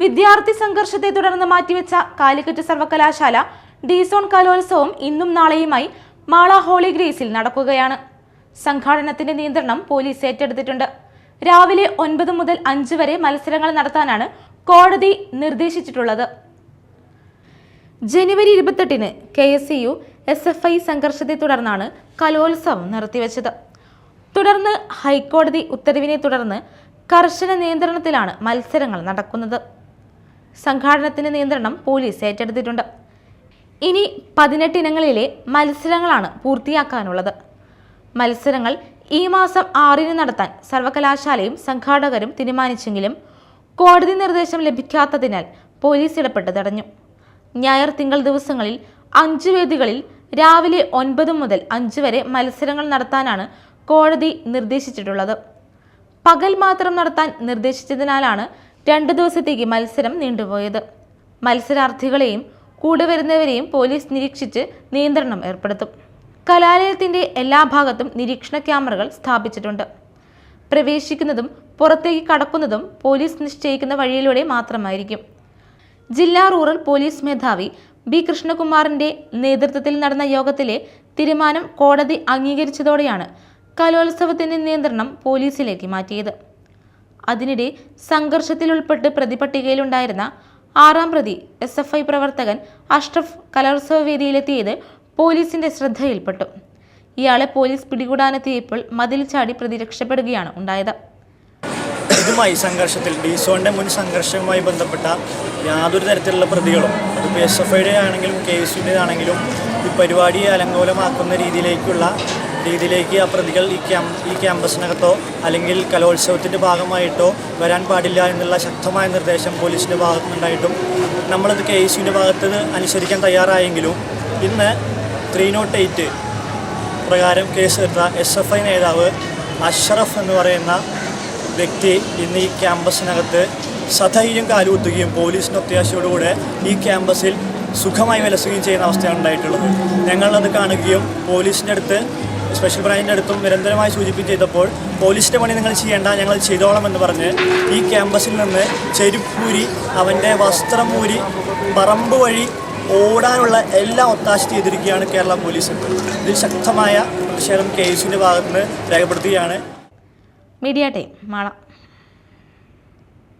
വിദ്യാർത്ഥി സംഘർഷത്തെ തുടർന്ന് മാറ്റിവെച്ച കാലിക്കറ്റ് സർവകലാശാല ഡിസോൺ കലോത്സവം ഇന്നും നാളെയുമായി മാള ഹോളി ഗ്രേസിൽ നടക്കുകയാണ്. സംഘാടനത്തിന്റെ നിയന്ത്രണം പോലീസ് ഏറ്റെടുത്തിട്ടുണ്ട്. രാവിലെ ഒൻപത് മുതൽ അഞ്ച് വരെ മത്സരങ്ങൾ നടത്താനാണ് കോടതി നിർദ്ദേശിച്ചിട്ടുള്ളത്. ജനുവരി ഇരുപത്തെട്ടിന് K S U S F I സംഘർഷത്തെ തുടർന്നാണ് കലോത്സവം നിർത്തിവെച്ചത്. തുടർന്ന് ഹൈക്കോടതി ഉത്തരവിനെ തുടർന്ന് കർശന നിയന്ത്രണത്തിലാണ് മത്സരങ്ങൾ നടക്കുന്നത്. സംഘാടനത്തിന്റെ നിയന്ത്രണം പോലീസ് ഏറ്റെടുത്തിട്ടുണ്ട്. ഇനി പതിനെട്ടിനങ്ങളിലെ മത്സരങ്ങളാണ് പൂർത്തിയാക്കാനുള്ളത്. മത്സരങ്ങൾ ഈ മാസം ആറിന് നടത്താൻ സർവകലാശാലയും സംഘാടകരും തീരുമാനിച്ചെങ്കിലും കോടതി നിർദ്ദേശം ലഭിക്കാത്തതിനാൽ പോലീസ് ഇടപെട്ട് തടഞ്ഞു. ഞായർ തിങ്കൾ ദിവസങ്ങളിൽ അഞ്ച് വേദികളിൽ രാവിലെ ഒൻപത് മുതൽ അഞ്ച് വരെ മത്സരങ്ങൾ നടത്താനാണ് കോടതി നിർദ്ദേശിച്ചിട്ടുള്ളത്. പകൽ മാത്രം നടത്താൻ നിർദ്ദേശിച്ചതിനാലാണ് രണ്ട് ദിവസത്തേക്ക് മത്സരം നീണ്ടുപോയത്. മത്സരാർത്ഥികളെയും കൂടെ വരുന്നവരെയും പോലീസ് നിരീക്ഷിച്ച് നിയന്ത്രണം ഏർപ്പെടുത്തും. കലാലയത്തിന്റെ എല്ലാ ഭാഗത്തും നിരീക്ഷണ ക്യാമറകൾ സ്ഥാപിച്ചിട്ടുണ്ട്. പ്രവേശിക്കുന്നതും പുറത്തേക്ക് കടക്കുന്നതും പോലീസ് നിശ്ചയിക്കുന്ന വഴിയിലൂടെ മാത്രമായിരിക്കും. ജില്ലാ റൂറൽ പോലീസ് മേധാവി ബി കൃഷ്ണകുമാറിന്റെ നേതൃത്വത്തിൽ നടന്ന യോഗത്തിലെ തീരുമാനം കോടതി അംഗീകരിച്ചതോടെയാണ് കലോത്സവത്തിന്റെ നിയന്ത്രണം പോലീസിലേക്ക് മാറ്റിയത്. അതിനിടെ സംഘർഷത്തിലുൾപ്പെട്ട് പ്രതിപട്ടികയിലുണ്ടായിരുന്ന ആറാം പ്രതി എസ് എഫ് ഐ പ്രവർത്തകൻ അഷ്റഫ് കലോത്സവ വേദിയിലെത്തിയത് പോലീസിന്റെ ശ്രദ്ധയിൽപ്പെട്ടു. ഇയാളെ പോലീസ് പിടികൂടാനെത്തിയപ്പോൾ മതിൽ ചാടി പ്രതി രക്ഷപ്പെടുകയാണ് ഉണ്ടായത്. ഇതുമായി സംഘർഷത്തിൽ ഡിസോന്റെ മുൻ സംഘർഷവുമായി ബന്ധപ്പെട്ട യാതൊരു തരത്തിലുള്ള പ്രതികളും അതിപ്പോൾ എസ് എഫ് ഐയുടെ ആണെങ്കിലും കെ എസ് യുടേതാണെങ്കിലും ഈ പരിപാടിയെ അലങ്കോലമാക്കുന്ന രീതിയിലേക്കുള്ള രീതിയിലേക്ക് ആ പ്രതികൾ ഈ ക്യാമ്പ് ഈ ക്യാമ്പസിനകത്തോ അല്ലെങ്കിൽ കലോത്സവത്തിന്റെ ഭാഗമായിട്ടോ വരാൻ പാടില്ല എന്നുള്ള ശക്തമായ നിർദ്ദേശം പോലീസിന്റെ ഭാഗത്തുനിന്നുണ്ടായിട്ടും നമ്മളത് കെ ഐ സിന്റെ ഭാഗത്ത് അനുസരിക്കാൻ തയ്യാറായെങ്കിലും ഇന്ന് ത്രീ നോട്ട് എയ്റ്റ് പ്രകാരം കേസെടുത്ത എസ് എഫ് ഐ നേതാവ് അഷറഫ് എന്ന് പറയുന്ന വ്യക്തി ഇന്ന് ഈ ക്യാമ്പസിനകത്ത് സധൈര്യം കാലുകുത്തുകയും പോലീസിന്റെ ഒത്താശയോടുകൂടെ ഈ ക്യാമ്പസിൽ സുഖമായി വിലസുകയും ചെയ്യുന്ന അവസ്ഥയാണ് ഉണ്ടായിട്ടുള്ളത്. ഞങ്ങളത് കാണുകയും പോലീസിന്റെ അടുത്ത് സ്പെഷ്യൽ ബ്രാഞ്ചിന്റെ അടുത്തും നിരന്തരമായി സൂചിപ്പിച്ച് ചെയ്തപ്പോൾ പോലീസിന്റെ പണി നിങ്ങൾ ചെയ്യേണ്ട ഞങ്ങൾ ചെയ്തോളം എന്ന് പറഞ്ഞ് ഈ ക്യാമ്പസിൽ നിന്ന് ചെരുപ്പൂരി അവന്റെ വസ്ത്രം ഊരി പറമ്പ് വഴി ഓടാനുള്ള എല്ലാ ഒത്താശ ചെയ്തിരിക്കുകയാണ് കേരള പോലീസ്. ഇതിൽ ശക്തമായ പ്രതിഷേധം കെ എസിന്റെ ഭാഗത്തുനിന്ന് രേഖപ്പെടുത്തുകയാണ്. Media time Mala.